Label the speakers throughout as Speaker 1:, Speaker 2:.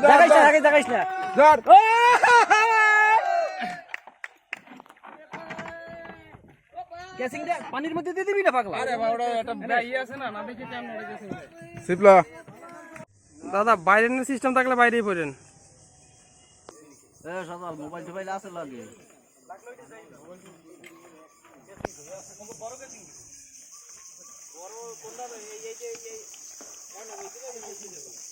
Speaker 1: না না।
Speaker 2: ধর।
Speaker 1: পানির মধ্যে দিয়ে দিবি না পাগলা?
Speaker 3: আরে বাবা একটা ইয়ে আছে না কেমন গেছে দাদা বাইরের সিস্টেম থাকলে বাইরেই পড়েন।
Speaker 1: এ মোবাইল টোবাইল আছে লাগে।
Speaker 2: মানে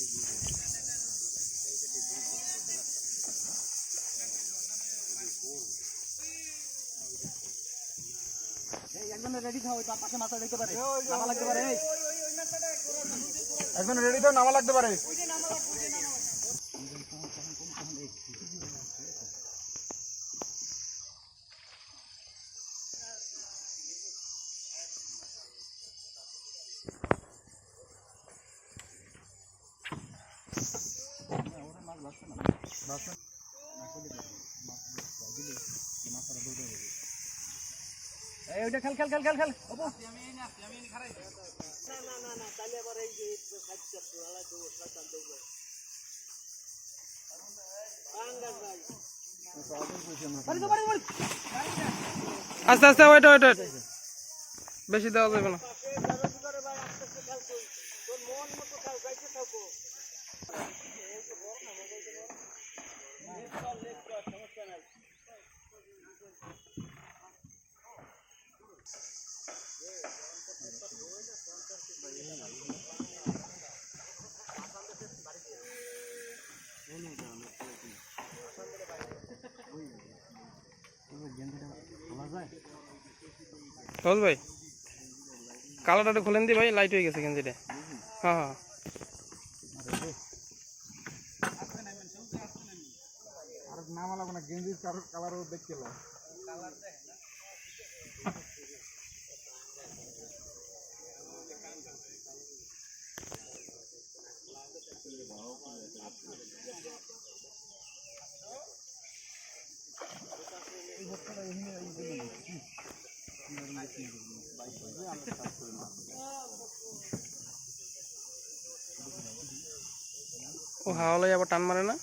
Speaker 1: একদম রেডি থাও তার পারে। নামা লাগতে পারে এই।
Speaker 2: একজন রেডি তো নামা লাগতে পারে।
Speaker 1: এই ওইটা খেল খেল খেল খেল খেল অপু
Speaker 3: আস্তে আস্তে ওয়েট ওয়েট ওয়েট বেশি দেওয়া যাবে না বল ভাই? একটু খুলেন দি ভাই লাইট হয়ে গেছে গেঞ্জিটা। হ্যাঁ হ্যাঁ।
Speaker 2: আর নামা
Speaker 3: ও হাওয়া লাই আবার টান মারে না?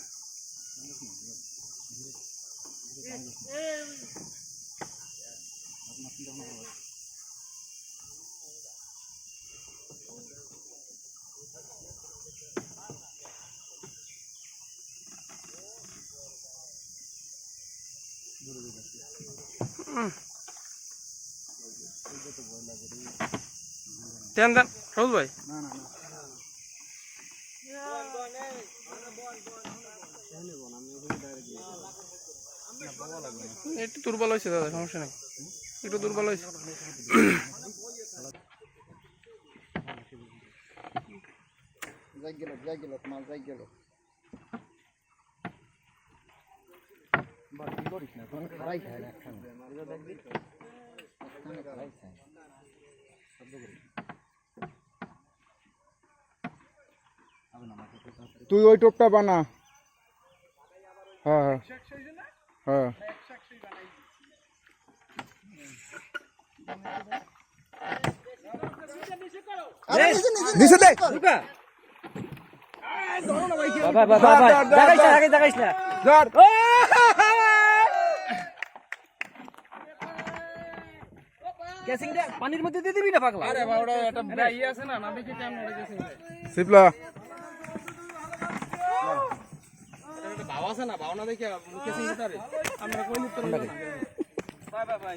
Speaker 3: দেন দেন সবুজ ভাই একটু দুর্বল হয়েছে দাদা সমস্যা নেই একটু দুর্বল হয়েছে
Speaker 2: যাই গেল যাই গেল মাছ যাই গেল বাকি করিস না খারাই খায় না একখানে একখানে খারাই খায় তুই ওই টোপটা বানা। হ্যাঁ হ্যাঁ। হ্যাঁ। নিচে দে।
Speaker 1: লুকা বাবা বাবা বাবা। দেখাইস না আগে দেখাইস না
Speaker 2: ধর
Speaker 1: ক্যাসিংটা পানির মধ্যে দিয়ে দিবি না পাগলা?
Speaker 3: আরে বাবা একটা ইয়ে আছে না না দেখি কেমন ওটা গেছে
Speaker 2: শিপলা।
Speaker 3: বাবা আছে না ভাবনা দেখি কেসিং আমরা কই নিতে পারব না
Speaker 1: বাই বাই বাই